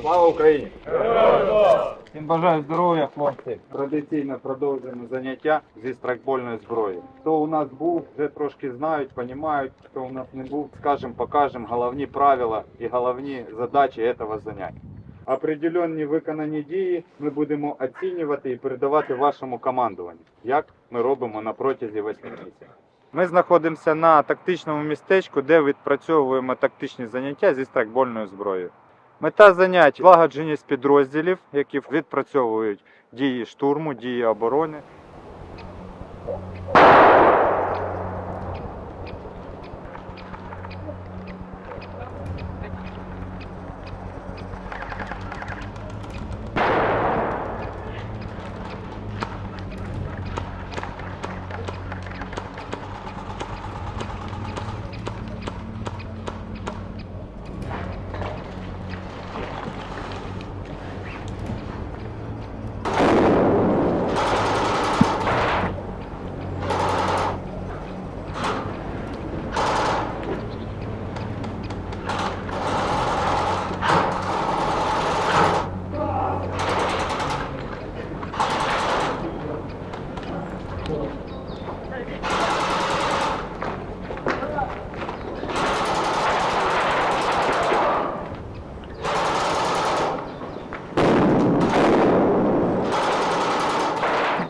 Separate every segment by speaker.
Speaker 1: Слава Україні! Всім бажаю здоров'я, хлопці. Традиційно продовжуємо заняття зі страйкбольної зброї. Хто у нас був, вже трошки знають, розуміють. Хто у нас не був, скажемо, покажемо головні правила і головні задачі цього заняття. Определенні виконані дії ми будемо оцінювати і передавати вашому командуванню, як ми робимо на протязі 8 місяців. Ми знаходимося на тактичному містечку, де відпрацьовуємо тактичні заняття зі страйкбольною зброєю. Мета занять злагодженість підрозділів, які відпрацьовують дії штурму, дії оборони.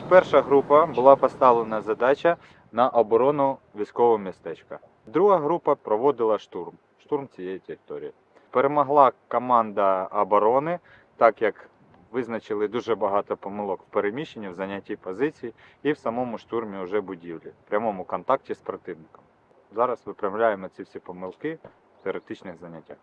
Speaker 1: Перша група була поставлена задача на оборону військового містечка. Друга група проводила штурм, штурм цієї території. Перемогла команда оборони, так як визначили дуже багато помилок в переміщенні, в занятті позицій і в самому штурмі вже будівлі, в прямому контакті з противником. Зараз виправляємо ці всі помилки в теоретичних заняттях.